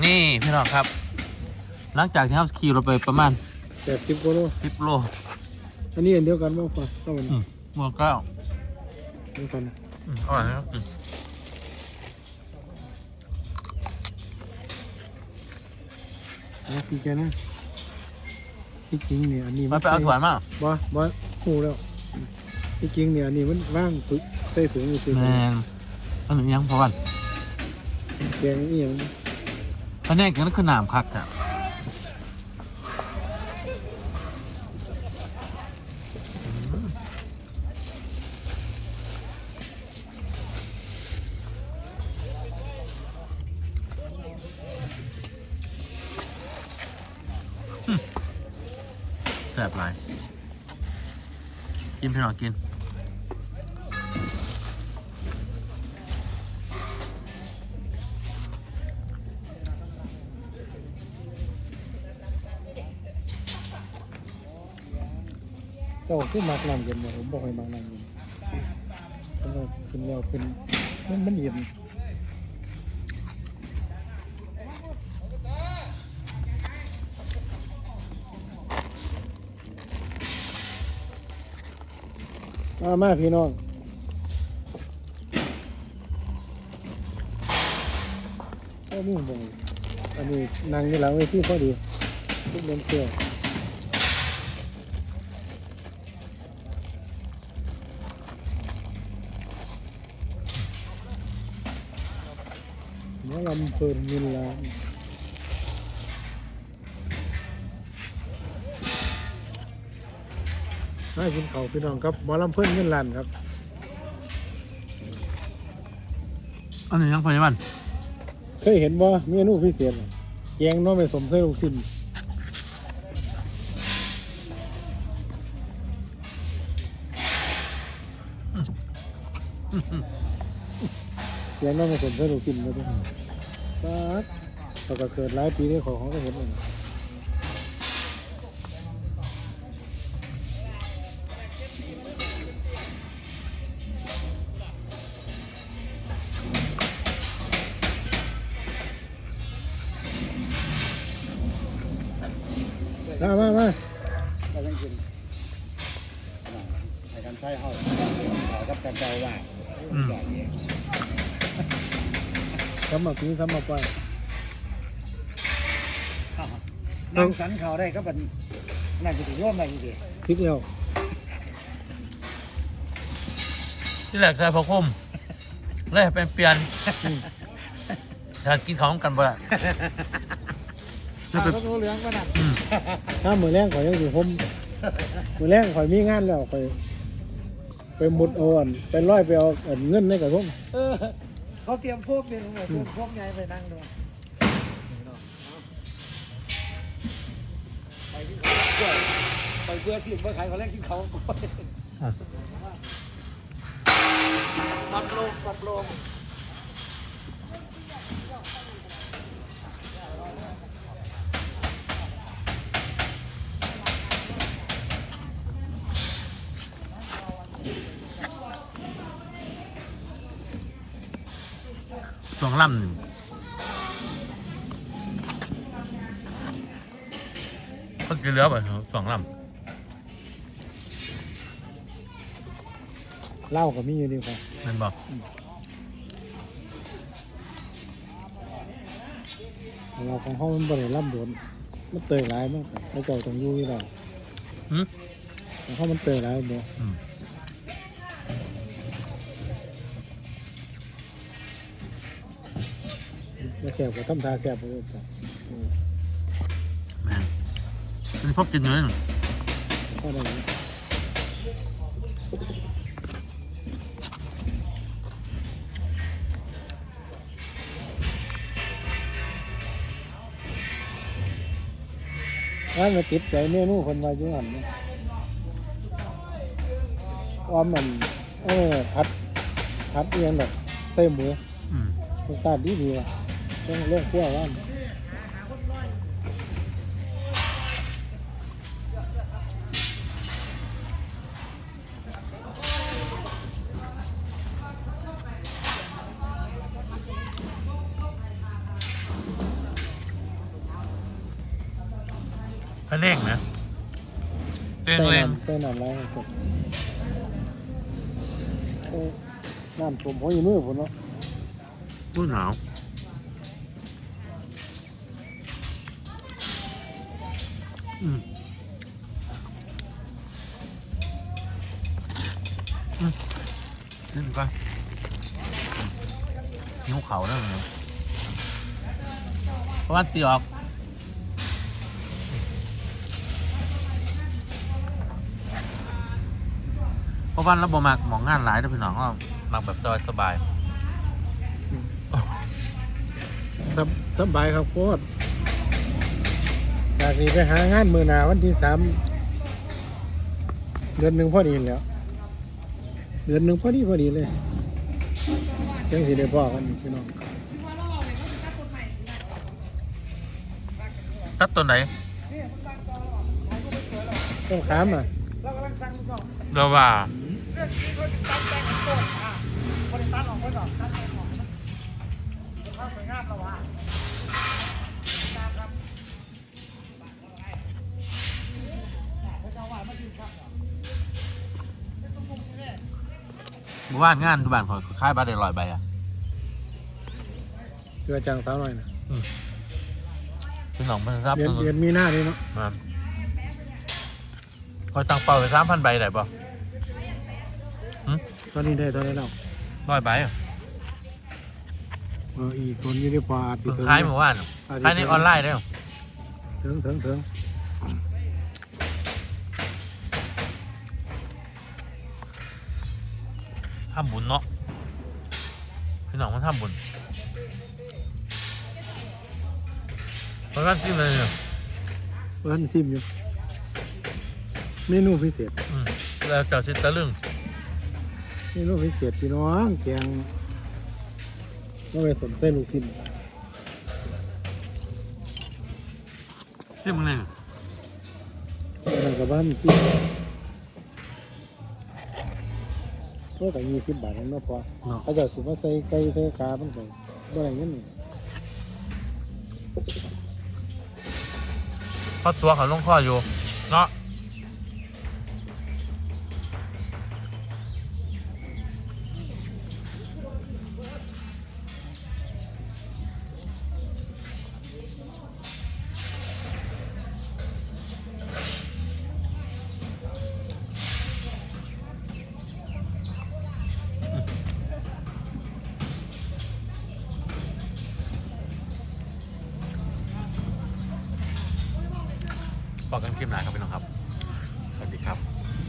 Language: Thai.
นี่พี่น้องครับ หลังจากที่เราขี่รถไปประมาณแปดสิบกิโล10โลอันนี้อันเดียวกันบ่ป่ะก็มันอืมหมวกเก้าเดียวกันอืมอร่อยนะครับอืมนะพี่แกนะที่จริงเนี่ยอันนี้มาไปเอาถั่วมาบ่บ่หูแล้วที่จริงเนี่ยอันนี้มันว่างปึ๊กใส่ถุงอยู่สิแมนอันหนึ่งยังพอวันแกงอีหยัง อันนี้กันคือนามคักครับแซ่บหลายกินพี่น้องกิน เจ้าคือมักน้ำเย็นบ่ผมบ่ค่อยมักน้ำเย็นเพราะว่าเป็นแล้วเป็นมันมันเย็นมามาพี่น้องก็มีบ่อันนี้นั่งอยู่หลังเวทีพอดีทุกเดินเที่ยว หมอลำเพลินมินลานให้คุณเขาพี่น้องครับหมอลำเพลินเงินล้านครับ อันนี้ยังพอวันเคยเห็นว่าเมนูพิเศษน่ะแกงหน้องไม่สมใส่ลูกชิ้นแกงหน้องไม่สมใส่ลูกชิ้นมาด้วยปั๊ บเขาก็เกิดหลายปีนี้ของเขาก็เห็นเลยมามามาเราต้งกินในการใช้ห้องกับกระเจ้าว่าอืมแบบนี้ ทำมาปีทำมาไปนั่งสันเขาได้ก็เป็นนั่นจะถึงร่วมได้จริงคิดเดียวที่แรกใส่พอคุ้มเลยเป็นเปลี่ยนถ้ากินของกันบ่ละๆข้าวก็เหลืองก็นั่นอืมถ้ามือแรงข่อยยังอยู่ผมมือแรงข่อยมีงานแล้วข่อยไปมุดเอาอันไปร้อยไปเอาอันเงินในกระทงเออ เขาเตรียมพวกเนี่ยลงมาเตรียมพวกไงไปนั่งด้วยไปกินข้าวไปเบื่อสิ่งเบื่อขายเขาเล่นกินเขาก่อนปรับลงปรับลง สองลำหนึ่งก็กินเหลือไปสองลเหล้าก็มีอยู่ดีกว่าำนั่นบอกเราของห้องมันบริล่ำโดนมันเตยร้ายมากไอ้เจ้าต้องอยู่ที่เราหืมของห้องมันเตยร้ายบ่อืม มาแสบกับทำทาแสบไปเลยจ้ะอืมแม่งมันพบกินเนื้อก็ได้นะร้านมาติดใจเมนูคนมาจังหันนะว่ามันเออพัดพัดเอียงแบบเต็มหมูอืม รสชาติดีดีว่ะ ต้องลงขั้วว่าพระเล่งนะเต้นเล่นเต้นหน้ำไรครับน้ำชมพอยมือผมเนาะมือหนาว อืมอืมนี่มันก็นิ้วเขาแล้วมั้งเพราะว่าตีออกเพราะว่าเราบ่มักหมองงานหลายด้อพี่น้องก็มักแบบสบายสบาย สบายครับโคตร จากนี้ไปหางานมือหนาวันที่สามเดือนหนึ่งพอดีแล้ว เดือนหนึ่งพอดีพอดีเลยจังสิได้พ่อกันพี่น้องๆตัดตัวไหนต้องขามอะเรากำลังสั่งลูกน้องเราว่าเรื่องนี้เขาจะตั้งแต่งต้นอะบริษัทออกไว้ก่อนตั้งแต่งออกนะข้าวสวยงามแล้ววะ มื่อวานงานที่บ้านของค่ายบ้านได้ลอยใบอะเจือจางสาวหน่อยนะพี่น้องมันรับเดือนสนุนเดือนมีหน้านี่เนาะมาคอยตั้งเป้าไปสามพันใบได้ป่ะตอนนี้ได้ตอนนี้แล้วร้อยใบอะเอออีกคนอยู่ในพออาจสิเพิ่งถึงขายเมื่อวานอะขายในออนไลน์ได้หรอถึงถึงถึง ทำบุญเนาะพี่น้องมันทำบุญเพราะว่าที่มันเนี่ยเพิ่นซิมอยู่เมนูพิเศษอืมแล้วเจ้าสิตะลึงเมนูพิเศษพี่น้องแกงน้องไปสมใส่ลูกซิมที่มึงเนี่ย นั่นกับบ้านที่ ก็แต่ยี่สิบบาทนั่นเนาะพอเนาะ เขาเจะสิมาใส่ไก่ใส่ขามันไปบ่ได้เงินนี่เพราะตัวเขาลงข้ออยู่ บอกกันคลิปหน้าครับพี่น้องครับสวัสดีครับ